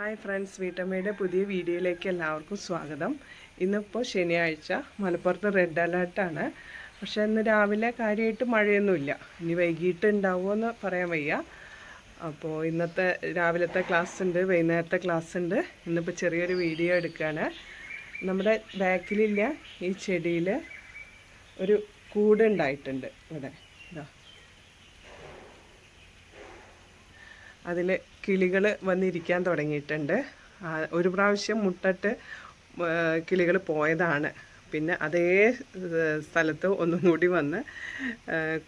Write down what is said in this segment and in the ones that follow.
Hi friends വീട്ടമ്മയുടെ പുതിയ വീഡിയോയിലേക്ക് എല്ലാവർക്കും സ്വാഗതം. ഇന്നിപ്പോൾ ശനിയാഴ്ച മലപ്പുറത്ത് റെഡ് അലേർട്ടാണ് പക്ഷേ ഇന്ന് രാവിലെ കാര്യമായിട്ട് മഴയൊന്നുമില്ല. ഇനി വൈകിട്ട് ഉണ്ടാവുമോ പറയാൻ വയ്യ. അപ്പോൾ ഇന്നത്തെ രാവിലത്തെ ക്ലാസ് ഉണ്ട് വൈകുന്നേരത്തെ ക്ലാസ് ഉണ്ട്. ഇന്നിപ്പോൾ ചെറിയൊരു വീഡിയോ എടുക്കുകയാണ് നമ്മുടെ ബാക്കിലില്ല ഈ ചെടിയിൽ ഒരു കൂടുണ്ടായിട്ടുണ്ട് ഇവിടെ. ഇതാ. അതിൽ കിളികൾ വന്നിരിക്കാൻ തുടങ്ങിയിട്ടുണ്ട്. ഒരു പ്രാവശ്യം മുട്ടിട്ട് കിളികൾ പോയതാണ്. പിന്നെ അതേ സ്ഥലത്ത് ഒന്നും കൂടി വന്ന്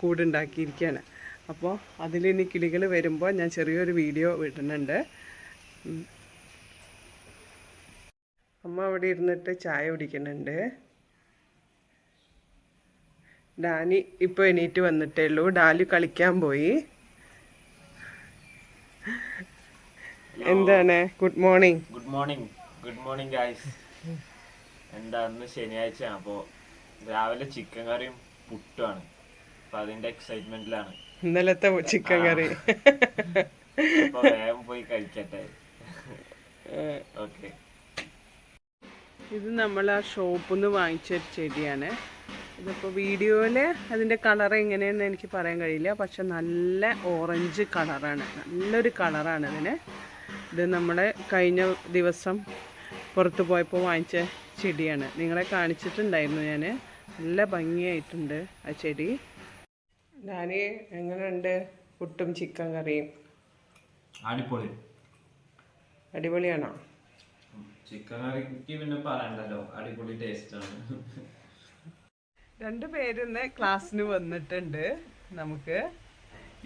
കൂടുണ്ടാക്കിയിരിക്കുകയാണ് അപ്പോൾ അതിലിനി കിളികൾ വരുമ്പോൾ ഞാൻ ചെറിയൊരു വീഡിയോ വിടുന്നുണ്ട്. അമ്മ അവിടെ ഇരുന്നിട്ട് ചായ കുടിക്കുന്നുണ്ട്. ഡാനി ഇപ്പോൾ എണീറ്റ് വന്നിട്ടേ ഉള്ളൂ. ഡാലി കളിക്കാൻ പോയി. എന്താണ്? Good morning good morning good morning guys എന്താ ഇന്ന് ശനിയാഴ്ച അപ്പോ രാവിലെ ചിക്കൻ കറിയും പുട്ടുമാണ്. അപ്പൊ അതിന്റെ എക്സൈറ്റ്മെന്റിലാണ് ഇന്നലത്തെ ചിക്കൻ കറി. അപ്പൊ വേഗം പോയി കഴിക്കട്ടെ. ഓക്കെ. ഇത് നമ്മൾ ആ ഷോപ്പിൽ നിന്ന് വാങ്ങിച്ച ഒരു ചെടിയാണ്. ഇതിപ്പോൾ വീഡിയോയിൽ അതിന്റെ കളർ എങ്ങനെയെന്ന് എനിക്ക് പറയാൻ കഴിയില്ല. പക്ഷെ നല്ല ഓറഞ്ച് കളറാണ് നല്ലൊരു കളറാണ് ഇതിന് ഇത് നമ്മുടെ കഴിഞ്ഞ ദിവസം പുറത്തു പോയപ്പോൾ വാങ്ങിച്ച ചെടിയാണ്. നിങ്ങളെ കാണിച്ചിട്ടുണ്ടായിരുന്നു ഞാൻ നല്ല ഭംഗിയായിട്ടുണ്ട് ആ ചെടി. ഞാൻ എങ്ങനെയുണ്ട് പുട്ടും ചിക്കൻ കറിയും. അടിപൊളി. അടിപൊളിയാണോ? ചിക്കൻ കറിക്ക് പിന്നെ പറയണ്ടല്ലോ. അടിപൊളി ടേസ്റ്റ് ആണ്. രണ്ട് പേരിന്ന് ക്ലാസ്സിന് വന്നിട്ടുണ്ട് നമുക്ക്.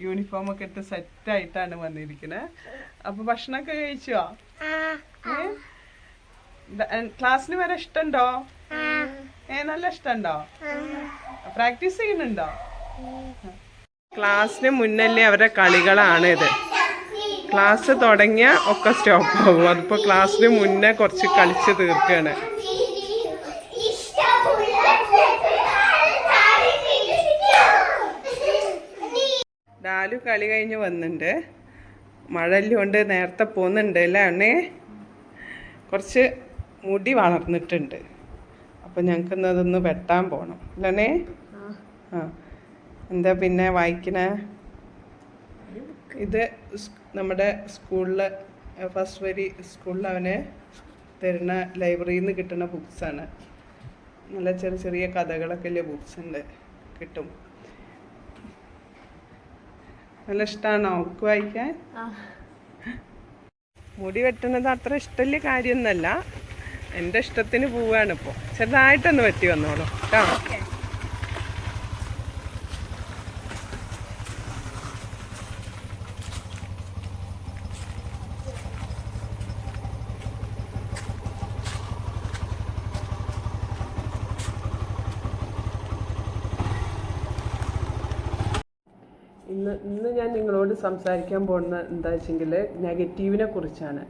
യൂണിഫോം ഒക്കെ ഇട്ട് സെറ്റ് ആയിട്ടാണ് വന്നിരിക്കുന്നത് അപ്പൊ ഭക്ഷണമൊക്കെ കഴിച്ചോ? ക്ലാസ്സിന് വരെ ഇഷ്ടണ്ടോ? ഏ നല്ല ഇഷ്ടണ്ടോ? പ്രാക്ടീസ് ചെയ്യുന്നുണ്ടോ? ക്ലാസ്സിന് മുന്നല്ലേ അവരുടെ കളികളാണ് ഇത്. ക്ലാസ് തുടങ്ങിയ ഒക്കെ സ്റ്റോപ്പ് ആവും. അതിപ്പോ ക്ലാസ്സിന് മുന്നേ കുറച്ച് കളിച്ച് തീർക്കുകയാണ് ഡാലു കളി കഴിഞ്ഞ് വന്നിട്ടുണ്ട് മഴല്ലുകൊണ്ട് നേരത്തെ പോകുന്നുണ്ട് അല്ലേ അണ്ണേ? കുറച്ച് മുടി വളർന്നിട്ടുണ്ട്. അപ്പം ഞങ്ങൾക്ക് ഇന്ന് അതൊന്ന് വെട്ടാൻ പോകണം അല്ലേ ആ. എന്താ പിന്നെ വായിക്കണ? ഇത് നമ്മുടെ സ്കൂളിൽ ഫസ്റ്റ് വരി സ്കൂളിൽ അവന് തരുന്ന ലൈബ്രറിയിൽ നിന്ന് കിട്ടുന്ന ബുക്സാണ്. നല്ല ചെറിയ ചെറിയ കഥകളൊക്കെ ഉള്ള ബുക്സ് ഉണ്ട്. കിട്ടും. നല്ല ഇഷ്ടമാണോ ബുക്ക് വായിക്കാൻ? മുടി വെട്ടുന്നത് അത്ര ഇഷ്ടമല്ല കാര്യമൊന്നുമല്ല. എന്റെ ഇഷ്ടത്തിന് പോവാണ് ഇപ്പോൾ ചെറുതായിട്ടൊന്ന് വെട്ടി വന്നോളൂ. കേട്ടോ ഇന്ന് ഇന്ന് ഞാൻ നിങ്ങളോട് സംസാരിക്കാൻ പോകുന്ന എന്താ വെച്ചെങ്കിൽ നെഗറ്റീവിനെ കുറിച്ചാണ്.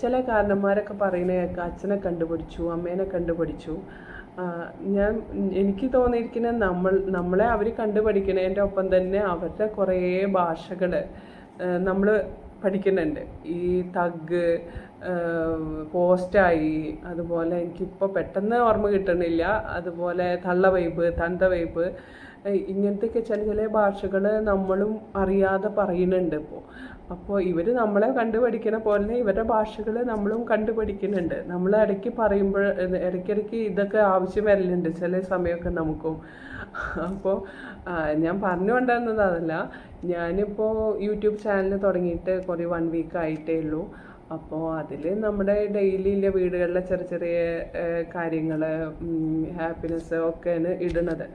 ചില കാരണന്മാരൊക്കെ പറയുന്ന കേൾക്കാം. അച്ഛനെ കണ്ടുപിടിച്ചു അമ്മേനെ കണ്ടുപിടിച്ചു. ഞാൻ എനിക്ക് തോന്നിയിരിക്കുന്ന നമ്മൾ നമ്മളെ അവർ കണ്ടുപഠിക്കണതിന്റെ ഒപ്പം തന്നെ അവരുടെ കുറേ ഭാഷകൾ നമ്മൾ പഠിക്കുന്നുണ്ട്. ഈ തഗ് പോസ്റ്റായി അതുപോലെ എനിക്കിപ്പോൾ പെട്ടെന്ന് ഓർമ്മ കിട്ടണില്ല. അതുപോലെ തള്ള വൈബ് തന്ത വൈബ് ഇങ്ങനത്തെയൊക്കെ ചില ചില ഭാഷകൾ നമ്മളും അറിയാതെ പറയുന്നുണ്ട് ഇപ്പോൾ അപ്പോൾ ഇവർ നമ്മളെ കണ്ടുപഠിക്കണ പോലെ ഇവരുടെ ഭാഷകൾ നമ്മളും കണ്ടുപഠിക്കുന്നുണ്ട്. നമ്മൾ ഇടയ്ക്ക് പറയുമ്പോൾ ഇടയ്ക്കിടയ്ക്ക് ഇതൊക്കെ ആവശ്യം വരലുണ്ട് ചില സമയമൊക്കെ നമുക്കും. അപ്പോൾ ഞാൻ പറഞ്ഞു കൊണ്ടുവന്നത് അതല്ല. ഞാനിപ്പോൾ യൂട്യൂബ് ചാനൽ തുടങ്ങിയിട്ട് കുറേ വൺ വീക്ക് ആയിട്ടേ ഉള്ളൂ. അപ്പോൾ അതിൽ നമ്മുടെ ഡെയിലിയിലെ വീടുകളിലെ ചെറിയ ചെറിയ കാര്യങ്ങൾ ഹാപ്പിനെസ് ഒക്കെയാണ് ഇടുന്നത്.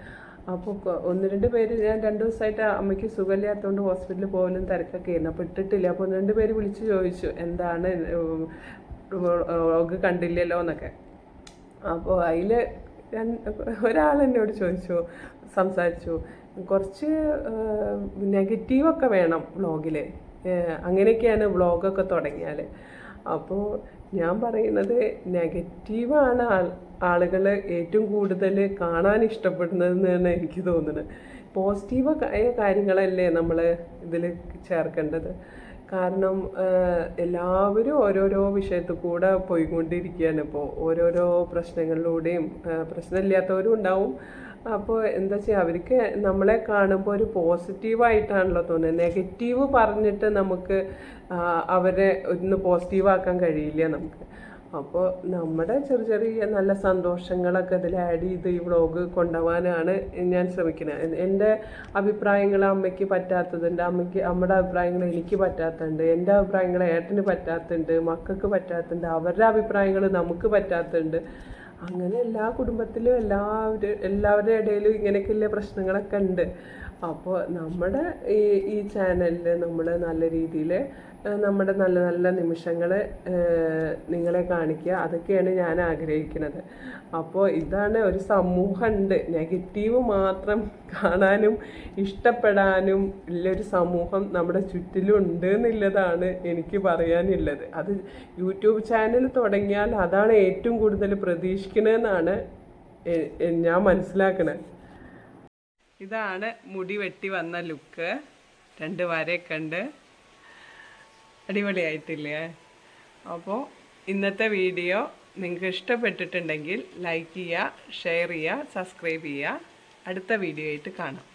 അപ്പോൾ ഒന്ന് രണ്ട് പേര് ഞാൻ രണ്ട് ദിവസമായിട്ട് അമ്മയ്ക്ക് സുഖമില്ലാത്തതുകൊണ്ട് ഹോസ്പിറ്റലിൽ പോകലും തിരക്കൊക്കെ ആയിരുന്നു. അപ്പോൾ ഇട്ടിട്ടില്ല. അപ്പോൾ ഒന്ന് രണ്ട് പേര് വിളിച്ച് ചോദിച്ചു എന്താണ്? വ്ളോഗ് കണ്ടില്ലല്ലോ എന്നൊക്കെ. അപ്പോൾ അതിൽ ഒരാൾ എന്നോട് ചോദിച്ചു സംസാരിച്ചു കുറച്ച് നെഗറ്റീവൊക്കെ വേണം വ്ളോഗിൽ അങ്ങനെയൊക്കെയാണ് വ്ളോഗൊക്കെ തുടങ്ങിയാൽ അപ്പോൾ ഞാൻ പറയുന്നത് നെഗറ്റീവാണ് ആൾ ആളുകൾ ഏറ്റവും കൂടുതൽ കാണാൻ ഇഷ്ടപ്പെടുന്നതെന്നാണ് എനിക്ക് തോന്നുന്നത് പോസിറ്റീവ് കാര്യങ്ങളല്ലേ നമ്മൾ ഇതിൽ ചേർക്കേണ്ടത്. കാരണം എല്ലാവരും ഓരോരോ വിഷയത്തിൽ കൂടെ പോയിക്കൊണ്ടിരിക്കുകയാണ്. ഇപ്പോൾ ഓരോരോ പ്രശ്നങ്ങളിലൂടെയും പ്രശ്നമില്ലാത്തവരും ഉണ്ടാവും. അപ്പോൾ എന്താ ചെയ്യുക അവർക്ക് നമ്മളെ കാണുമ്പോൾ ഒരു പോസിറ്റീവായിട്ടാണല്ലോ തോന്നുന്നത് നെഗറ്റീവ് പറഞ്ഞിട്ട് നമുക്ക് അവരെ ഒന്ന് പോസിറ്റീവാക്കാൻ കഴിയില്ല നമുക്ക്. അപ്പോൾ നമ്മുടെ ചെറിയ ചെറിയ നല്ല സന്തോഷങ്ങളൊക്കെ ഇതിൽ ആഡ് ചെയ്ത് ഈ വ്ളോഗ് കൊണ്ടുപോകാനാണ് ഞാൻ ശ്രമിക്കുന്നത് എൻ- എന്റെ അഭിപ്രായങ്ങൾ അമ്മയ്ക്ക് പറ്റാത്തതുണ്ട്. അമ്മയ്ക്ക് അമ്മയുടെ അഭിപ്രായങ്ങൾ എനിക്ക് പറ്റാത്തതുണ്ട്. എന്റെ അഭിപ്രായങ്ങൾ ഏട്ടന് പറ്റാത്തതുണ്ട്. മക്കൾക്ക് പറ്റാത്തതുണ്ട്. അവരുടെ അഭിപ്രായങ്ങൾ നമുക്ക് പറ്റാത്തതുണ്ട്. അങ്ങനെ എല്ലാ കുടുംബത്തിലും എല്ലാവരും എല്ലാവരുടെ ഇടയിലും ഇങ്ങനെയൊക്കെയുള്ള പ്രശ്നങ്ങളൊക്കെ ഉണ്ട്. അപ്പോൾ നമ്മുടെ ഈ ഈ ചാനലിൽ നമ്മൾ നല്ല രീതിയിൽ നമ്മുടെ നല്ല നല്ല നിമിഷങ്ങൾ നിങ്ങളെ കാണിക്കുക അതൊക്കെയാണ് ഞാൻ ആഗ്രഹിക്കുന്നത് അപ്പോൾ ഇതാണ് ഒരു സമൂഹമുണ്ട് നെഗറ്റീവ് മാത്രം കാണാനും ഇഷ്ടപ്പെടാനും ഉള്ളൊരു സമൂഹം നമ്മുടെ ചുറ്റിലുണ്ട് എന്നുള്ളതാണ് എനിക്ക് പറയാനുള്ളത്. അത് യൂട്യൂബ് ചാനൽ തുടങ്ങിയാൽ അതാണ് ഏറ്റവും കൂടുതൽ പ്രതീക്ഷിക്കണമെന്നാണ് ഞാൻ മനസ്സിലാക്കണത്. ഇതാണ് മുടി വെട്ടി വന്ന ലുക്ക് രണ്ട് വരയൊക്കെ ഉണ്ട്. അടിപൊളിയായിട്ടില്ലേ? അപ്പോൾ ഇന്നത്തെ വീഡിയോ നിങ്ങൾക്ക് ഇഷ്ടപ്പെട്ടിട്ടുണ്ടെങ്കിൽ ലൈക്ക് ചെയ്യുക ഷെയർ ചെയ്യുക സബ്സ്ക്രൈബ് ചെയ്യുക. അടുത്ത വീഡിയോ ആയിട്ട് കാണാം.